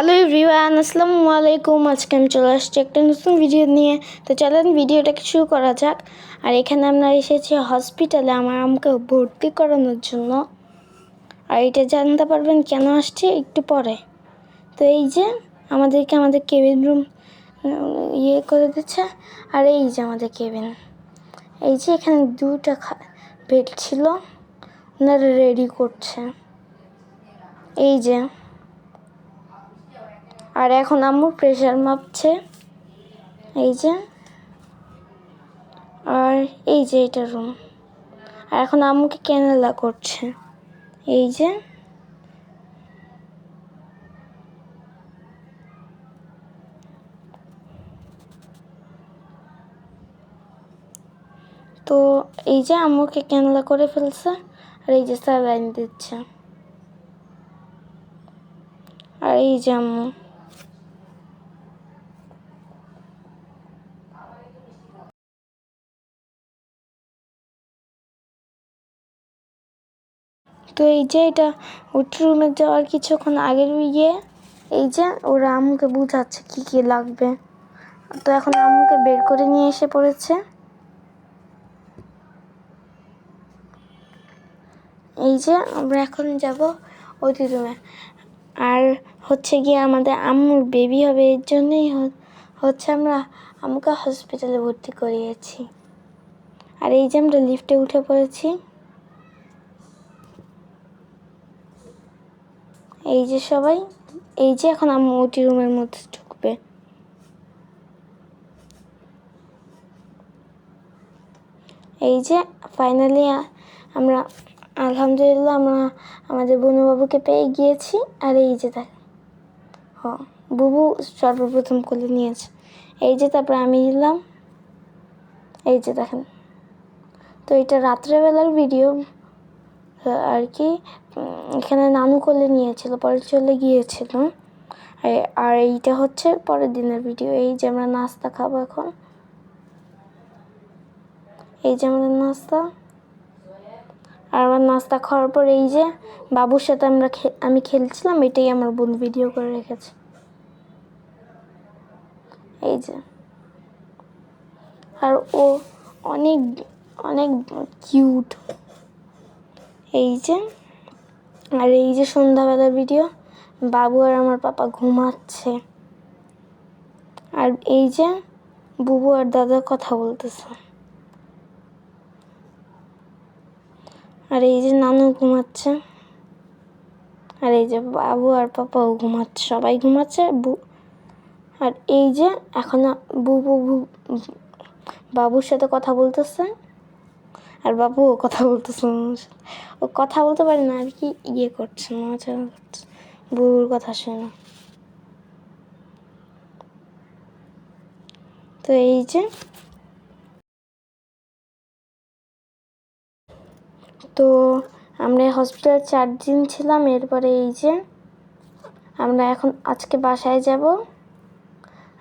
Hello everyone, আসসালামু আলাইকুম। আজকে আমি চলে আসছি একটা নতুন ভিডিও নিয়ে। তো চলেন ভিডিওটাকে শুরু করা যাক। আর এখানে আমরা এসেছি হসপিটালে আমার আমাকে ভর্তি করানোর জন্য। আর এটা জানতে পারবেন কেন আসছে একটু পরে। তো এই যে আমাদেরকে আমাদের কেবিন রুম ইয়ে করে দিচ্ছে। আর এই যে আমাদের কেবিন। এই যে এখানে দুটা বেড ছিল। ওনারা রেডি করছে। এই যে আর এখন আম্মু প্রেশার মাপছে। এই যে। আর এই যে এটা রুম আর এখন আম্মুকে ক্যানেলা করছে। এই যে। তো এই যে আম্মুকে ক্যানেলা করে ফেলছে। আর এই যে স্যালাইন দিচ্ছে। আর এই যে আম্মু। তো এই যে এটা ওটি রুমে যাওয়ার কিছুক্ষণ আগের ইয়ে এই যে ওরা আম্মুকে বুঝাচ্ছে কি কি লাগবে। তো এখন আম্মুকে বের করে নিয়ে এসে পড়েছে। এই যে আমরা এখন যাব ওটি রুমে। আর হচ্ছে গিয়ে আমাদের আম্মুর বেবি হবে, এর জন্যই হচ্ছে আমরা আম্মুকে হসপিটালে ভর্তি করিয়েছি। আর এই যে আমরা লিফটে উঠে পড়েছি। এই যে সবাই, এই যে এখন আম্মু ওটি রুমের মধ্যে ঢুকবে। এই যে ফাইনালি আমরা, আলহামদুলিল্লাহ আমরা আমাদের বনুবাবুকে পেয়ে গিয়েছি। আর এই যে দেখ, হ, বুবু সর্বপ্রথম কোলে নিয়েছে। এই যে তারপরে আমি দিলাম এই যে দেখেন, তো এটা রাত্রেবেলার ভিডিও আর কি এখানে নানু কোলে নিয়েছিল, পরে চলে গিয়েছিল। আর এইটা হচ্ছে পরের দিনের ভিডিও এই যে আমরা নাস্তা খাব এখন। এই যে আমাদের নাস্তা। আর আমার নাস্তা খাওয়ার পর এই যে বাবুর সাথে আমরা আমি খেলছিলাম, এটাই আমার বোন ভিডিও করে রেখেছে। এই যে। আর ও অনেক অনেক কিউট এই যে, আর এই যে সন্ধ্যাবেলার ভিডিও বাবু আর আমার পাপা ঘুমাচ্ছে। আর এই যে, বুবু আর দাদা কথা বলতেছে। আর এই যে নানু ঘুমাচ্ছে। আর এই যে বাবু আর পাপাও ঘুমাচ্ছে, সবাই ঘুমাচ্ছে, বু, আর এই যে এখন বুবু বাবুর সাথে কথা বলতেছে। আর বাবুও কথা বলতেছে ও কথা বলতে পারে না, আর কি ইয়ে করছে মজা করছে। বুবুর কথা শোনা তো এই যে তো আমরা হসপিটালে চার দিন ছিলাম, এরপরে এই যে আমরা এখন আজকে বাসায় যাব।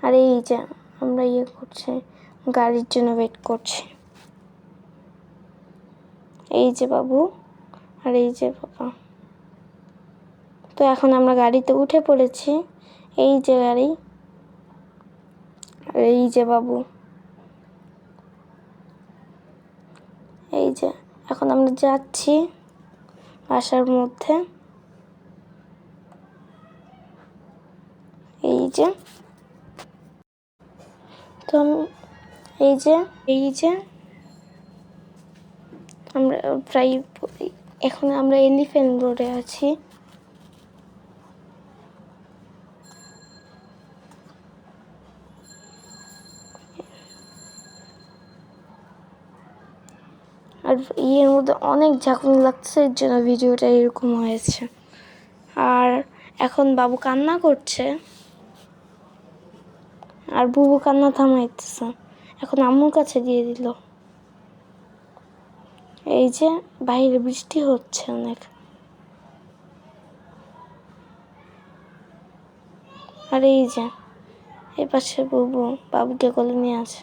আর এই যে আমরা ইয়ে করছি, গাড়ির জন্য ওয়েট করছি। এই যে বাবু, আর এই যে বাবা। তো এখন আমরা গাড়িতে উঠে পড়েছি, এই যে গাড়ি, আর এই যে বাবু। এই যে, এখন আমরা যাচ্ছি বাসার মধ্যে। এই যে, তো এই যে এই যে আমরা প্রায় এখন আমরা এলিফেন্ট রোডে আছি। আর ইয়ের মধ্যে অনেক ঝাঁকুনি লাগছে এর জন্য ভিডিওটা এরকম হয়েছে। আর এখন বাবু কান্না করছে। আর বুবু কান্না থামাইতেছে। এখন আম্মুর কাছে দিয়ে দিল। এই যে বাইরে বৃষ্টি হচ্ছে অনেক। আর এই যে এই পাশে বুবু বাবুকে কোলে নিয়ে আছে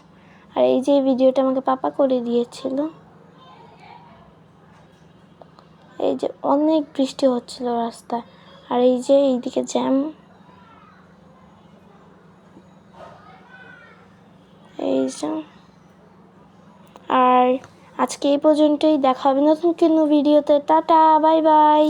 আর এই যে ভিডিওটা আমাকে পাপা করে দিয়েছিল। এই যে অনেক বৃষ্টি হচ্ছিল রাস্তায়। আর এই যে এইদিকে জ্যাম। এই যে। আর আজকে এই পর্যন্তই দেখা হবে নতুন কোনো ভিডিওতে। Tata bye bye.